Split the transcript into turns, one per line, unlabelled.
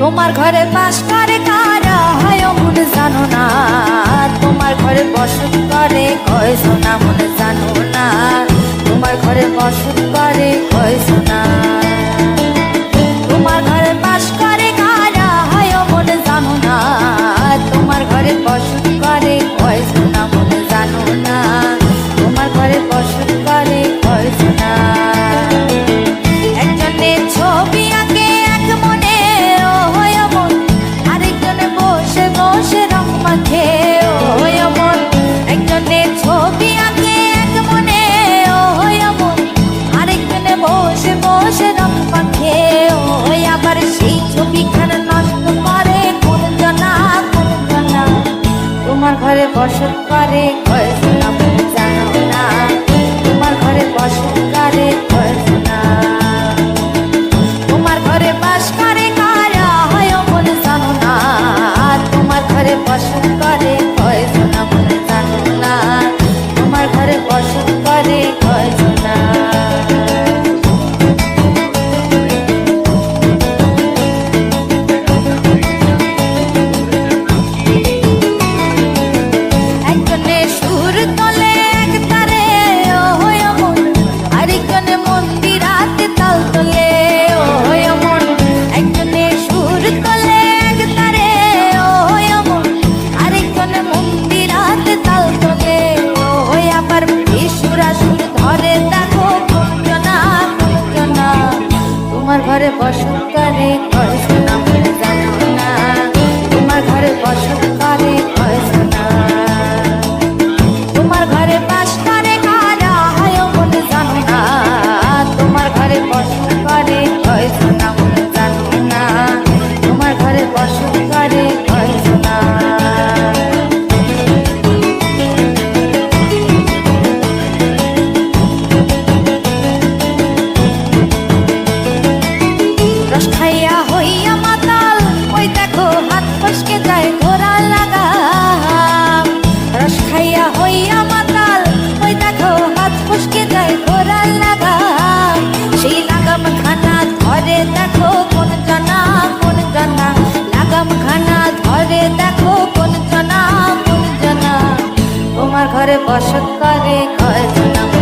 তোমার ঘরে মাস্টার কারা হয় মন জানো না। তোমার ঘরে বসত করে কয় সোনা, মনে জানো না। তোমার ঘরে বসত করে কয় সোনা। ঘরে বসত করে ঘরে না। তোমার ঘরে করে তোমার ঘরে বাস করে হয় না। তোমার ঘরে করে ঘরে বসন্তকালে ঘরে ঘরে দেখো কোন জনা কোন জনা। তোমার ঘরে বসত করে কয় জনা।